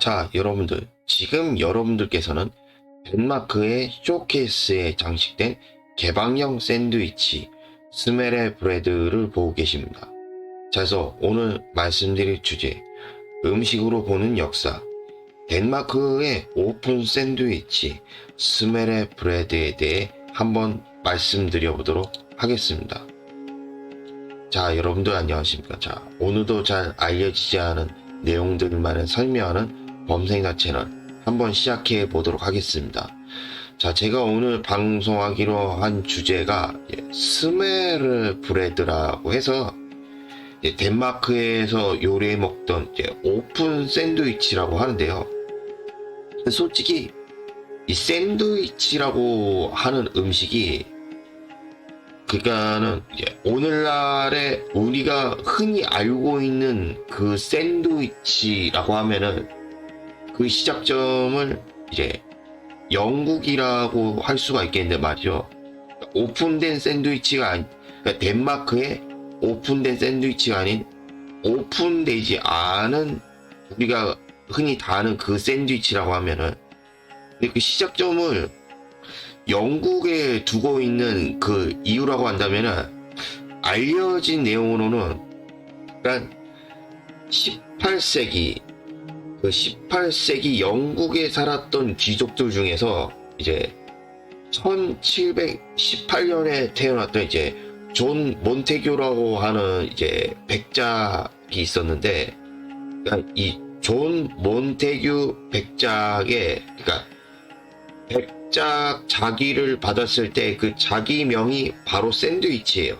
자, 여러분들. 지금 여러분들께서는 덴마크의 쇼케이스에 장식된 개방형 샌드위치 스메레 브레드를 보고 계십니다. 자, 그래서 오늘 말씀드릴 주제 음식으로 보는 역사 덴마크의 오픈 샌드위치 스메레 브레드에 대해 한번 말씀드려 보도록 하겠습니다. 자, 여러분들 안녕하십니까? 자, 오늘도 잘 알려지지 않은 내용들만을 설명하는 범생사 채널 한번 시작해 보도록 하겠습니다. 자, 제가 오늘 방송하기로 한 주제가 예, 스메르 브레드라고 해서 이제 덴마크에서 요리해 먹던 이제 오픈 샌드위치라고 하는데요. 솔직히 이 샌드위치라고 하는 음식이 그러니까는 오늘날에 우리가 흔히 알고 있는 그 샌드위치라고 하면은 그 시작점을 이제 영국이라고 할 수가 있겠는데 말이죠. 오픈된 샌드위치가 아니, 그러니까 덴마크의 오픈된 샌드위치가 아닌 오픈되지 않은 우리가 흔히 다 아는 그 샌드위치라고 하면은 근데 그 시작점을 영국에 두고 있는 그 이유라고 한다면은 알려진 내용으로는 그러니까 18세기 그 18세기 영국에 살았던 귀족들 중에서 이제 1718년에 태어났던 이제 존 몬테교라고 하는 이제 백작이 있었는데 그러니까 이존 몬테규 백작의 그러니까 백작 자기를 받았을 때 그 자기명이 바로 샌드위치예요.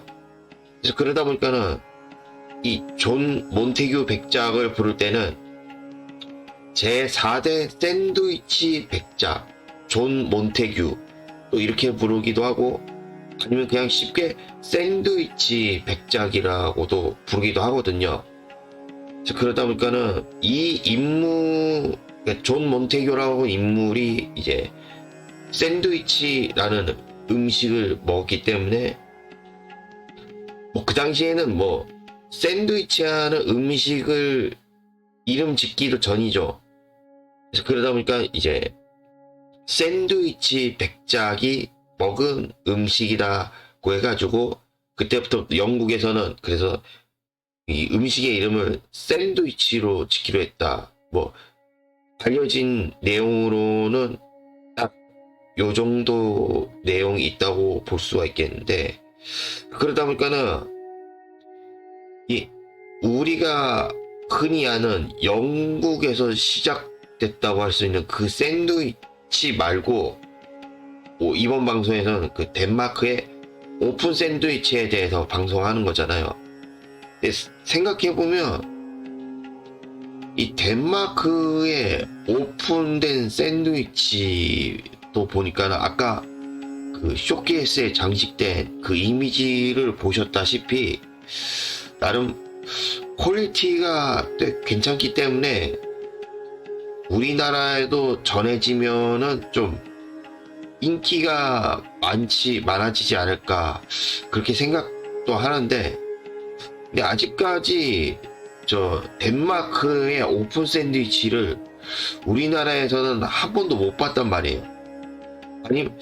그래서 그러다 보니까는 이 존 몬테규 백작을 부를 때는 제4대 샌드위치 백작 존 몬테규 또 이렇게 부르기도 하고 아니면 그냥 쉽게 샌드위치 백작이라고도 부르기도 하거든요. 자, 그러다 보니까는 이 인물, 그러니까 존 몬테교라고 하는 인물이 이제 샌드위치라는 음식을 먹기 때문에 뭐 그 당시에는 뭐 샌드위치하는 음식을 이름 짓기도 전이죠. 그래서 그러다 보니까 이제 샌드위치 백작이 먹은 음식이라고 해가지고 그때부터 영국에서는 그래서 이 음식의 이름을 샌드위치로 짓기로 했다. 뭐 알려진 내용으로는 딱 요 정도 내용이 있다고 볼 수가 있겠는데 그러다 보니까는 이 우리가 흔히 아는 영국에서 시작 됐다고 할 수 있는 그 샌드위치 말고 뭐 이번 방송에서는 그 덴마크의 오픈 샌드위치에 대해서 방송하는 거잖아요. 생각해보면 이 덴마크의 오픈된 샌드위치도 보니까 아까 그 쇼케이스에 장식된 그 이미지를 보셨다시피 나름 퀄리티가 꽤 괜찮기 때문에 우리나라에도 전해지면은 좀 인기가 많지 많아지지 않을까 그렇게 생각도 하는데 근데 아직까지 저 덴마크의 오픈 샌드위치를 우리나라에서는 한 번도 못 봤단 말이에요. 아니면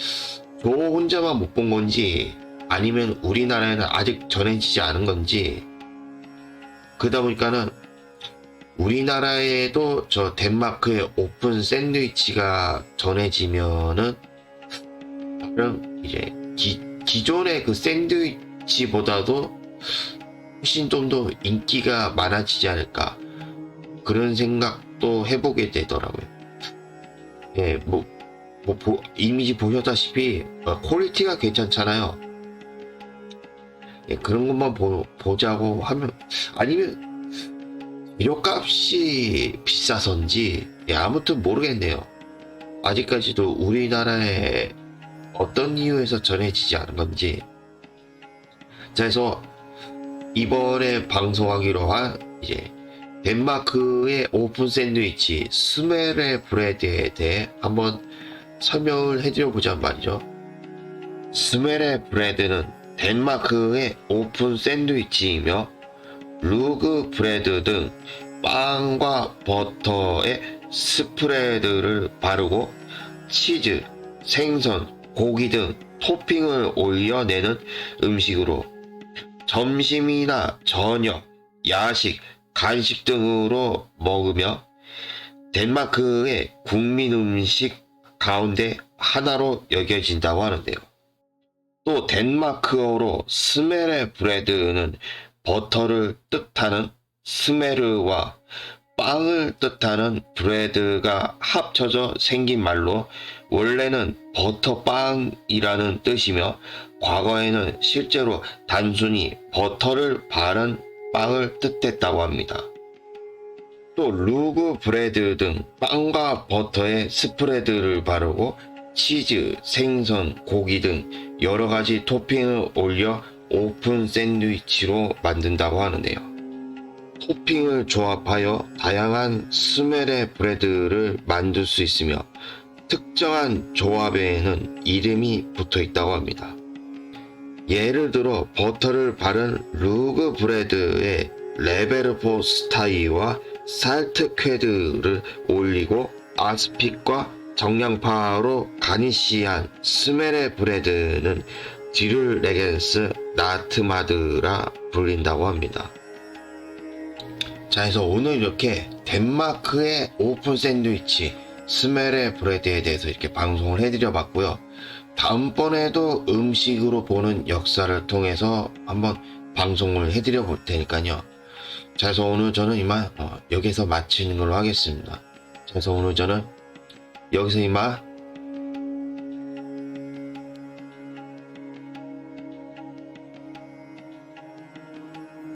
저 혼자만 못 본 건지 아니면 우리나라에는 아직 전해지지 않은 건지 그러다 보니까는 우리나라에도 저 덴마크의 오픈 샌드위치가 전해지면은 그럼 이제 기, 기존의 그 샌드위치보다도 훨씬 좀 더 인기가 많아지지 않을까 그런 생각도 해보게 되더라고요. 예, 뭐, 뭐 보- 이미지 보셨다시피 어, 퀄리티가 괜찮잖아요. 예, 그런 것만 보, 보자고 하면 아니면 재료값이 비싸선지 예, 아무튼 모르겠네요. 아직까지도 우리나라에 어떤 이유에서 전해지지 않은 건지 자 그래서 이번에 방송하기로 한 이제 덴마크의 오픈 샌드위치 스메레 브레드에 대해 한번 설명을 해드려 보자는 말이죠. 스메레 브레드는 덴마크의 오픈 샌드위치이며 루그 브레드 등 빵과 버터의 스프레드를 바르고 치즈, 생선, 고기 등 토핑을 올려내는 음식으로 점심이나 저녁, 야식, 간식 등으로 먹으며 덴마크의 국민 음식 가운데 하나로 여겨진다고 하는데요. 또 덴마크어로 스메레 브레드는 버터를 뜻하는 스메르와 빵을 뜻하는 브레드가 합쳐져 생긴 말로 원래는 버터빵이라는 뜻이며 과거에는 실제로 단순히 버터를 바른 빵을 뜻했다고 합니다. 또 루그 브레드 등 빵과 버터에 스프레드를 바르고 치즈, 생선, 고기 등 여러 가지 토핑을 올려 오픈 샌드위치로 만든다고 하는데요. 토핑을 조합하여 다양한 스멜의 브레드를 만들 수 있으며 특정한 조합에는 이름이 붙어 있다고 합니다. 예를 들어 버터를 바른 루그 브레드에 레베르포 스타이와 살트 퀘드를 올리고 아스픽과 정량파로 가니시한 스메레 브레드는 디를 레겐스 나트마드라 불린다고 합니다. 자, 그래서 오늘 이렇게 덴마크의 오픈 샌드위치 스메레 브레드에 대해서 이렇게 방송을 해드려 봤고요. 다음번에도 음식으로 보는 역사를 통해서 한번 방송을 해드려 볼 테니까요. 자, 그래서 오늘 저는 이만 어, 여기서 마치는 걸로 하겠습니다. 자, 그래서 오늘 저는 여기서 이만